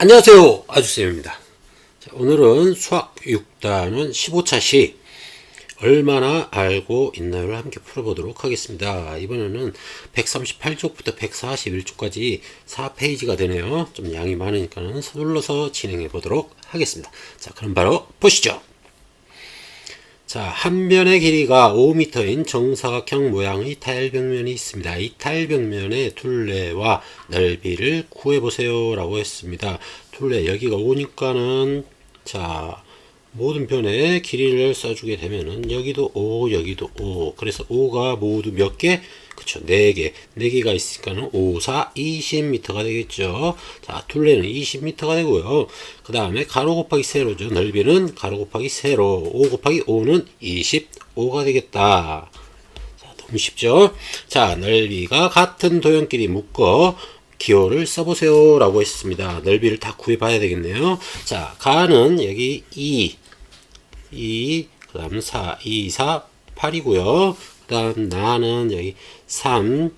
안녕하세요. 아주쌤입니다. 자, 오늘은 수학 6단원 15차 시 얼마나 알고 있나요를 함께 풀어보도록 하겠습니다. 이번에는 138쪽부터 141쪽까지 4페이지가 되네요. 좀 양이 많으니까는 서둘러서 진행해 보도록 하겠습니다. 자, 그럼 바로 보시죠. 자, 한 면의 길이가 5m인 정사각형 모양의 타일벽면이 있습니다. 이 타일벽면의 둘레와 넓이를 구해보세요. 라고 했습니다. 둘레, 여기가 5니까는, 자, 모든 변에 길이를 써주게 되면은, 여기도 5, 여기도 5. 그래서 5가 모두 몇 개? 그쵸, 4개. 4개가 있으니까는 5, 4, 20m가 되겠죠. 자, 둘레는 20m가 되고요. 그 다음에 가로 곱하기 세로죠. 넓이는 가로 곱하기 세로. 5 곱하기 5는 25가 되겠다. 자, 너무 쉽죠? 자, 넓이가 같은 도형끼리 묶어 기호를 써보세요. 라고 했습니다. 넓이를 다 구해봐야 되겠네요. 자, 가는 여기 2, 2, 그 다음 4, 2, 4, 8이고요. 그 다음 나는 여기 3,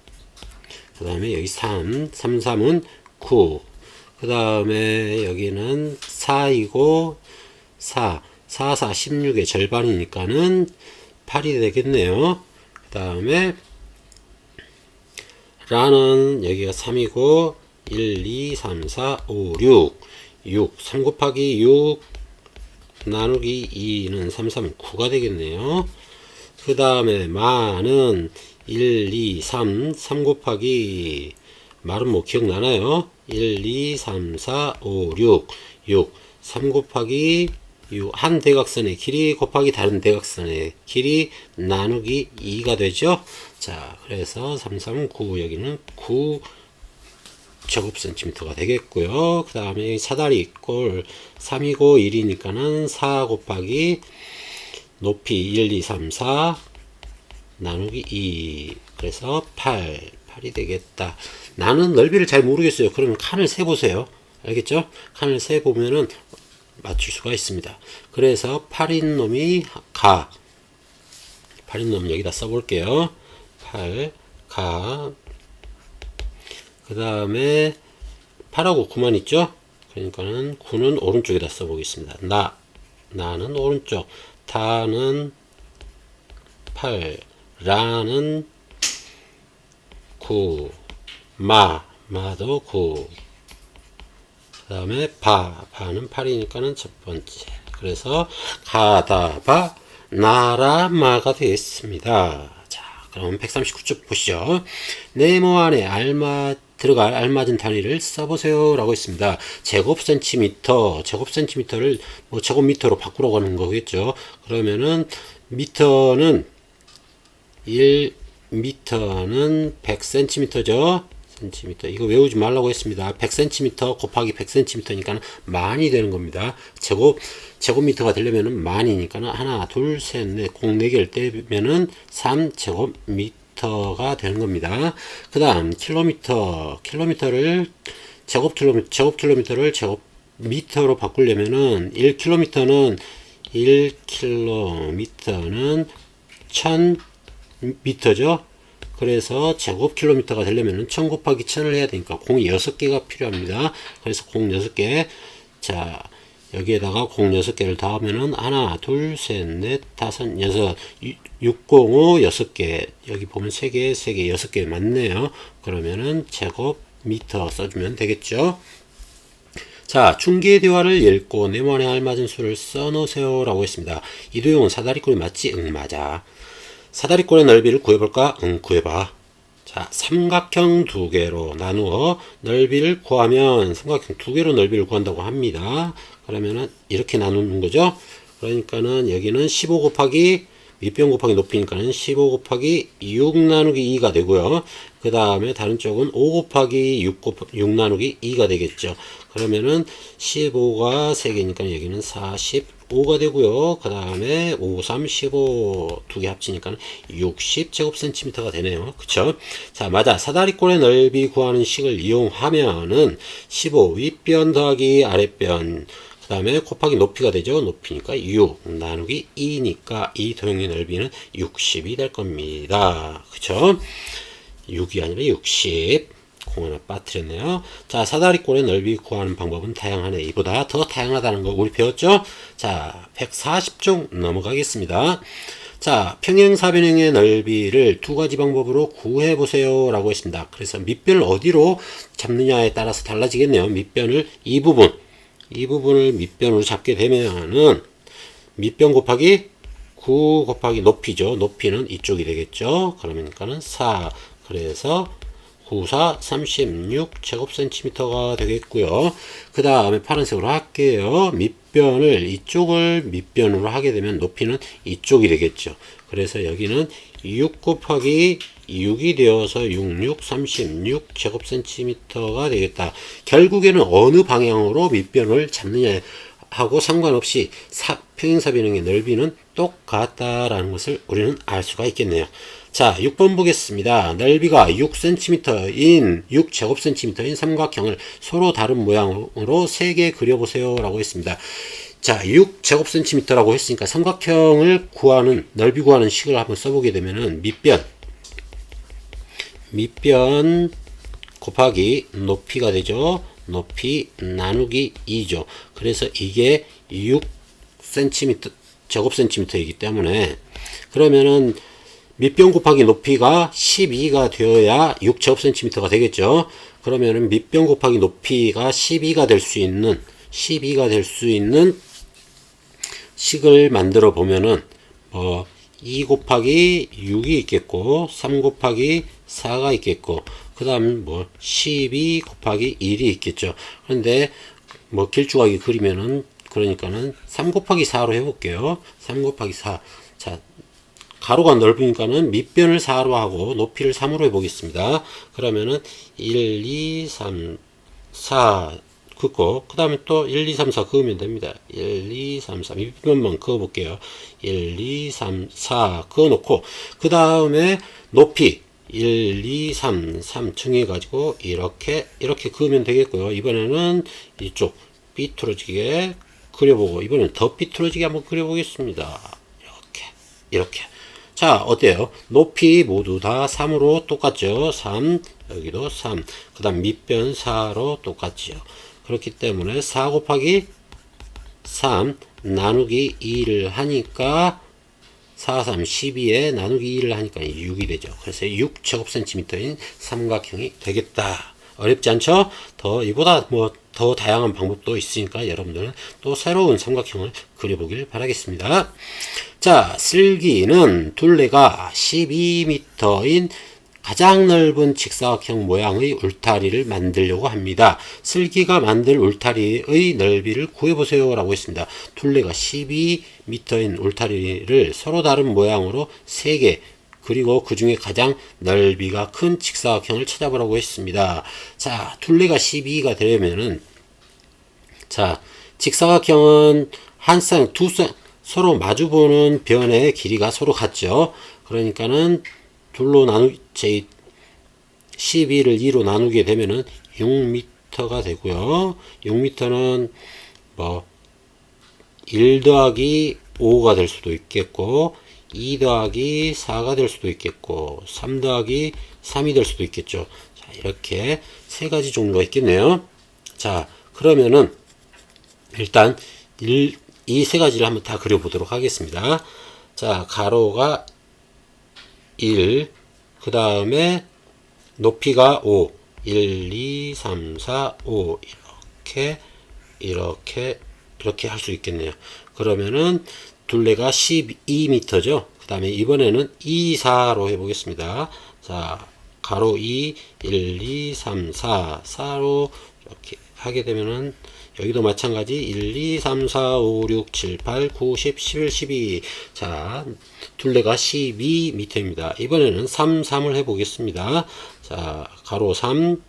그 다음에 여기 3, 3, 3은 9. 그 다음에 여기는 4이고 4, 4, 4, 16의 절반이니까는 8이 되겠네요. 그 다음에 라는 여기가 3이고 1, 2, 3, 4, 5, 6 6, 3 곱하기 6 나누기 2는 3, 3, 9가 되겠네요. 그 다음에 마는 1, 2, 3, 3 곱하기 말은 뭐 기억나나요? 1, 2, 3, 4, 5, 6, 6, 3 곱하기 6, 한 대각선의 길이 곱하기 다른 대각선의 길이 나누기 2가 되죠? 자, 그래서 3, 3, 9, 여기는 9 제곱 센티미터가 되겠고요. 그 다음에 사다리 꼴 3이고 1이니까는 4 곱하기 높이 1, 2, 3, 4 나누기 2 그래서 8 8이 되겠다. 나는 넓이를 잘 모르겠어요. 그러면 칸을 세 보세요. 알겠죠? 칸을 세 보면은 맞출 수가 있습니다. 그래서 8인 놈이 가 8인 놈 여기다 써볼게요. 8 가. 그 다음에 8하고 9만 있죠? 그러니까는 9는 오른쪽에다 써보겠습니다. 나, 나는 오른쪽, 다는 8, 라는 9, 마, 마도 9. 그 다음에 바, 바는 8이니까는 첫 번째. 그래서 가다, 바, 나라, 마가 되겠습니다. 자, 그럼 139쪽 보시죠. 네모 안에 알맞, 들어갈 알맞은 단위를 써보세요. 라고 했습니다. 제곱 센티미터, 제곱 센티미터를 뭐 제곱미터로 바꾸라고 하는 거겠죠. 그러면은 미터는 1미터는 100cm죠. 센티미터. 이거 외우지 말라고 했습니다. 100cm 곱하기 100cm니까 만이 되는 겁니다. 제곱, 제곱미터가 되려면은 만이니까는 하나, 둘, 셋, 넷, 공 4개를 떼면은 3 제곱미터 가 되는 겁니다. 그 다음, 킬로미터. 킬로미터를 제곱 킬로미터, 제곱 킬로미터를 제곱 미터로 바꾸려면은 1킬로미터는 1킬로미터는 1000미터죠. 그래서 제곱 킬로미터가 되려면 1000 곱하기 1000을 해야 되니까 공이 6개가 필요합니다. 그래서 공 6개. 자, 여기에다가 공 6개를 더하면은 하나, 둘, 셋, 넷, 다섯, 여섯, 605, 6개. 여기 보면 3개, 3개, 6개 맞네요. 그러면은 제곱미터 써주면 되겠죠. 자, 중계 대화를 읽고 네모안에 알맞은 수를 써놓으세요. 라고 했습니다. 이도용은 사다리꼴이 맞지? 응, 맞아. 사다리꼴의 넓이를 구해볼까? 응, 구해봐. 자, 삼각형 두 개로 나누어 넓이를 구하면 삼각형 두 개로 넓이를 구한다고 합니다. 그러면은 이렇게 나누는 거죠. 그러니까는 여기는 15 곱하기 밑변 곱하기 높이니까는 15 곱하기 6 나누기 2가 되고요. 그 다음에 다른 쪽은 5 곱하기 6, 곱, 6 나누기 2가 되겠죠. 그러면은 15가 3개니까 여기는 45가 되고요. 그 다음에 5, 3, 15 두 개 합치니까 60 제곱센티미터가 되네요. 그쵸? 자, 맞아. 사다리꼴의 넓이 구하는 식을 이용하면은 15 윗변 더하기 아랫변 그 다음에 곱하기 높이가 되죠. 높이니까 6 나누기 2니까 이 도형의 넓이는 60이 될 겁니다. 그쵸? 6이 아니라 60 공 하나 빠뜨렸네요. 자, 사다리꼴의 넓이 구하는 방법은 다양하네. 이보다 더 다양하다는 거 우리 배웠죠? 자, 140쪽 넘어가겠습니다. 자, 평행사변형의 넓이를 두 가지 방법으로 구해 보세요. 라고 했습니다. 그래서 밑변을 어디로 잡느냐에 따라서 달라지겠네요. 밑변을 이 부분, 이 부분을 밑변으로 잡게 되면은 밑변 곱하기 9 곱하기 높이죠. 높이는 이쪽이 되겠죠. 그러니까는 4. 그래서 9, 4, 36 제곱센티미터가 되겠고요. 그 다음에 파란색으로 할게요. 밑변을 이쪽을 밑변으로 하게 되면 높이는 이쪽이 되겠죠. 그래서 여기는 6 곱하기 6이 되어서 66, 36 제곱센티미터가 되겠다. 결국에는 어느 방향으로 밑변을 잡느냐 하고 상관없이 사, 평행사변형의 넓이는 똑같다라는 것을 우리는 알 수가 있겠네요. 자, 6번 보겠습니다. 넓이가 6cm인 6제곱cm인 삼각형을 서로 다른 모양으로 3개 그려보세요 라고 했습니다. 자, 6제곱cm라고 했으니까 삼각형을 구하는 넓이 구하는 식을 한번 써보게 되면은 밑변 밑변 곱하기 높이가 되죠. 높이 나누기 2죠. 그래서 이게 6cm 제곱센티미터이기 때문에 그러면은 밑변 곱하기 높이가 12가 되어야 6제곱센티미터가 되겠죠. 그러면은 밑변 곱하기 높이가 12가 될 수 있는 12가 될 수 있는 식을 만들어 보면은 뭐2 곱하기 6이 있겠고 3 곱하기 4가 있겠고 그 다음 뭐 12 곱하기 1이 있겠죠. 그런데 뭐 길쭉하게 그리면은 그러니까는 3 곱하기 4로 해볼게요. 3 곱하기 4. 자, 가로가 넓으니까는 밑변을 4로 하고 높이를 3으로 해보겠습니다. 그러면은 1, 2, 3, 4 긋고 그 다음에 또 1, 2, 3, 4 그으면 됩니다. 1, 2, 3, 4 밑변만 그어볼게요. 1, 2, 3, 4 그어놓고 그 다음에 높이 1, 2, 3, 3층해 가지고 이렇게 이렇게 그으면 되겠고요. 이번에는 이쪽 삐뚤어지게 그려보고 이번엔 더 삐뚤어지게 한번 그려보겠습니다. 이렇게 이렇게 자 어때요? 높이 모두 다 3으로 똑같죠? 3 여기도 3 그 다음 밑변 4로 똑같지요. 그렇기 때문에 4 곱하기 3 나누기 2를 하니까 4, 3, 12에 나누기 2를 하니까 6이 되죠. 그래서 6 제곱센티미터인 삼각형이 되겠다. 어렵지 않죠? 더 이보다 뭐 더 다양한 방법도 있으니까 여러분들은 또 새로운 삼각형을 그려보길 바라겠습니다. 자, 슬기는 둘레가 12m인 가장 넓은 직사각형 모양의 울타리를 만들려고 합니다. 슬기가 만들 울타리의 넓이를 구해보세요 라고 했습니다. 둘레가 12m인 울타리를 서로 다른 모양으로 3개 그리고 그 중에 가장 넓이가 큰 직사각형을 찾아보라고 했습니다. 자, 둘레가 12가 되려면은 자, 직사각형은 한 쌍, 두 쌍, 서로 마주보는 변의 길이가 서로 같죠. 그러니까는 둘로 나누, 제 12를 2로 나누게 되면은 6m가 되고요. 6m는 뭐, 1 더하기 5가 될 수도 있겠고, 2 더하기 4가 될 수도 있겠고, 3 더하기 3이 될 수도 있겠죠. 자, 이렇게 세 가지 종류가 있겠네요. 자, 그러면은, 일단, 이 세 가지를 한번 다 그려보도록 하겠습니다. 자, 가로가 1, 그 다음에 높이가 5, 1, 2, 3, 4, 5, 이렇게, 이렇게, 이렇게 할 수 있겠네요. 그러면은 둘레가 12m죠. 그 다음에 이번에는 2, 4로 해보겠습니다. 자, 가로 2, 1, 2, 3, 4, 4로 이렇게 하게 되면은 여기도 마찬가지 1, 2, 3, 4, 5, 6, 7, 8, 9, 10, 11, 12. 자, 둘레가 12m입니다. 이번에는 3, 3을 해보겠습니다. 자, 가로 3,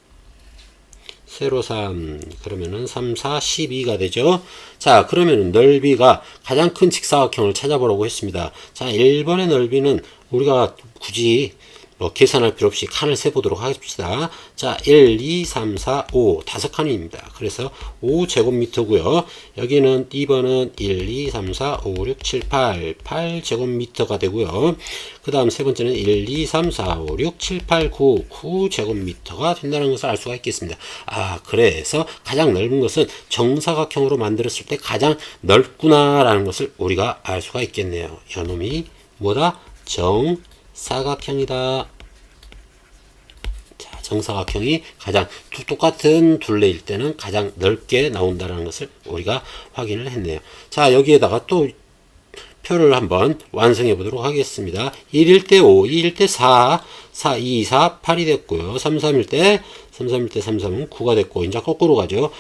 세로 3, 그러면은 3, 4, 12가 되죠. 자, 그러면은 넓이가 가장 큰 직사각형을 찾아보라고 했습니다. 자, 1번의 넓이는 우리가 굳이 뭐 계산할 필요 없이 칸을 세보도록 하겠습니다. 자, 1, 2, 3, 4, 5 다섯 칸입니다. 그래서 5제곱미터고요. 여기는 2번은 1, 2, 3, 4, 5, 6, 7, 8 8제곱미터가 되고요. 그 다음 세 번째는 1, 2, 3, 4, 5, 6, 7, 8, 9 9제곱미터가 된다는 것을 알 수가 있겠습니다. 아, 그래서 가장 넓은 것은 정사각형으로 만들었을 때 가장 넓구나라는 것을 우리가 알 수가 있겠네요. 이놈이 뭐다? 정 사각형이다. 자, 정사각형이 가장 두- 똑같은 둘레일 때는 가장 넓게 나온다는 것을 우리가 확인을 했네요. 자, 여기에다가 또 표를 한번 완성해 보도록 하겠습니다. 1일 때 5, 2일 때 4, 4, 2, 4, 8이 됐고요. 3, 3일 때, 3, 3일 때 3, 3은 9가 됐고, 이제 거꾸로 가죠.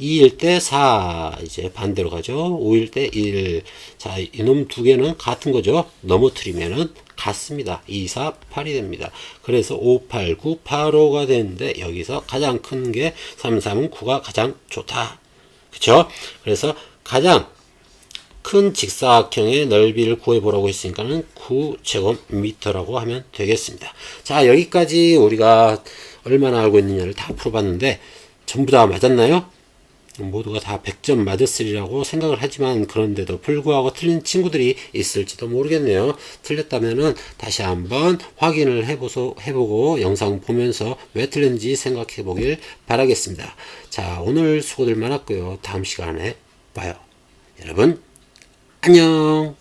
2일 때 4, 이제 반대로 가죠. 5일 때 1. 자, 이놈 두 개는 같은 거죠. 넘어뜨리면은 같습니다. 2, 4, 8이 됩니다. 그래서 5, 8, 9, 8, 5가 되는데, 여기서 가장 큰 게 3, 3은 9가 가장 좋다. 그쵸? 그래서 가장 큰 직사각형의 넓이를 구해보라고 했으니까는 9제곱미터라고 하면 되겠습니다. 자, 여기까지 우리가 얼마나 알고 있느냐를 다 풀어봤는데, 전부 다 맞았나요? 모두가 다 100점 맞았으리라고 생각을 하지만 그런데도 불구하고 틀린 친구들이 있을지도 모르겠네요. 틀렸다면은 다시 한번 확인을 해보소, 해보고 영상 보면서 왜 틀렸는지 생각해 보길 바라겠습니다. 자, 오늘 수고들 많았고요. 다음 시간에 봐요. 여러분, 안녕!